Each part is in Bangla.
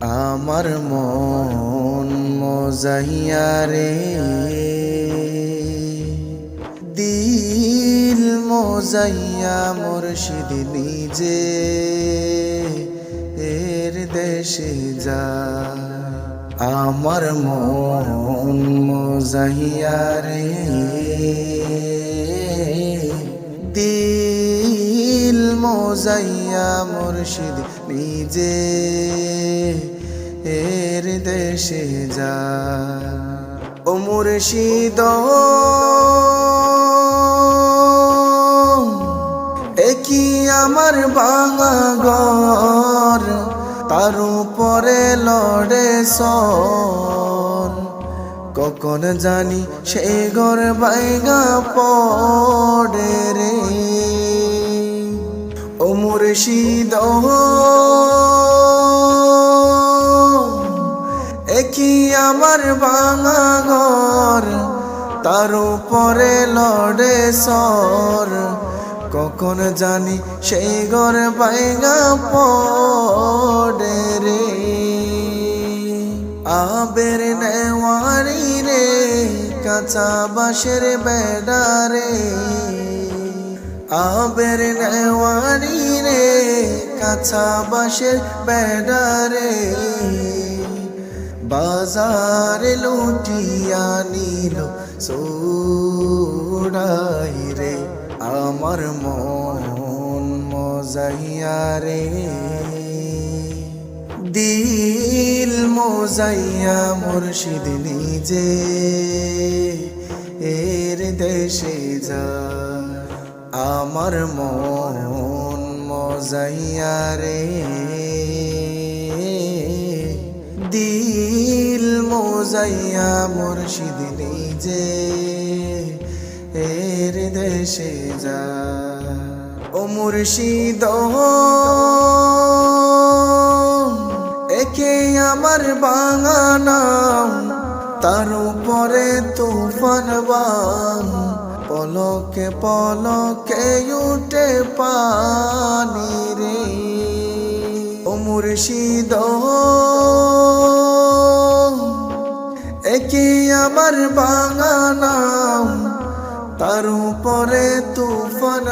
আমার মন মজাইয়া রে। দিল মজাইয়া মুর্শিদ নিজে। এর দেশে যায় আমার মন মজাইয়া রে। দিল মজাইয়া মুর্শিদ নিজে এর দেশে যা। ও মুর্শিদ একই আমার বাঙা ঘর? তার উপরে লড়ে সন কখন জানি সে ঘর বাইগা পড়ে রে। মুর্শিদ একই আমার বাঙা ঘর, তার উপরে লড়ে সর। কখন জানি সেই ঘর বাইগা পড়ে রে। আবের নেওয়ারি রে, কাঁচা বাঁশের বেডারে আবের নেওয়ারি কাঁচা বাঁশের বেডারে বাজার লুটিয়া নিল সোড়াই রে। আমার মন মজাইয়া রে। দিল মোজাইয়া মুর্শিদ নিজে। এর দেশে যা আমার মন মজাইয়া রে। দিল মোজাইয়া মুর্শিদ নিজে এর দেশে যা। ও মুর্শিদ, একে আমার বাঙানাম তার উপরে তুফান বাম। পলকে পলকে উঠে ও মুর্শিদ। একে আমার বাঙানাম তার উপরে তুফান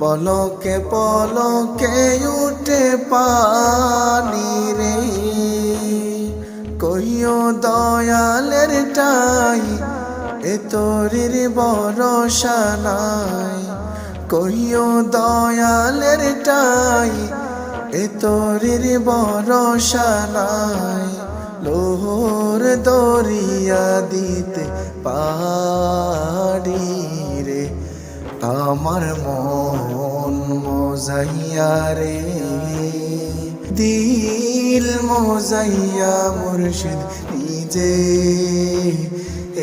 পলকে পলকে উঠে পানি রে, কহিও দয়ালের টাই, এ তোরির ভরসা নাই। কহিও দয়ালের টাই, এ তোরির ভরসা নাই লোহর দরিয়া দিতে পারি রে। আমার মন মোজাইয়া রে, দিল মোজাইয়া মুর্শিদ নিজে,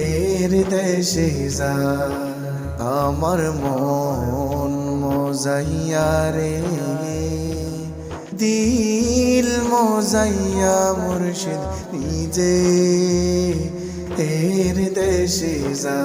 এর দেশে যা। আমার মন মোজাইয়া রে। দিল মোজাইয়া মুর্শিদ নিজে এর দেশে যা।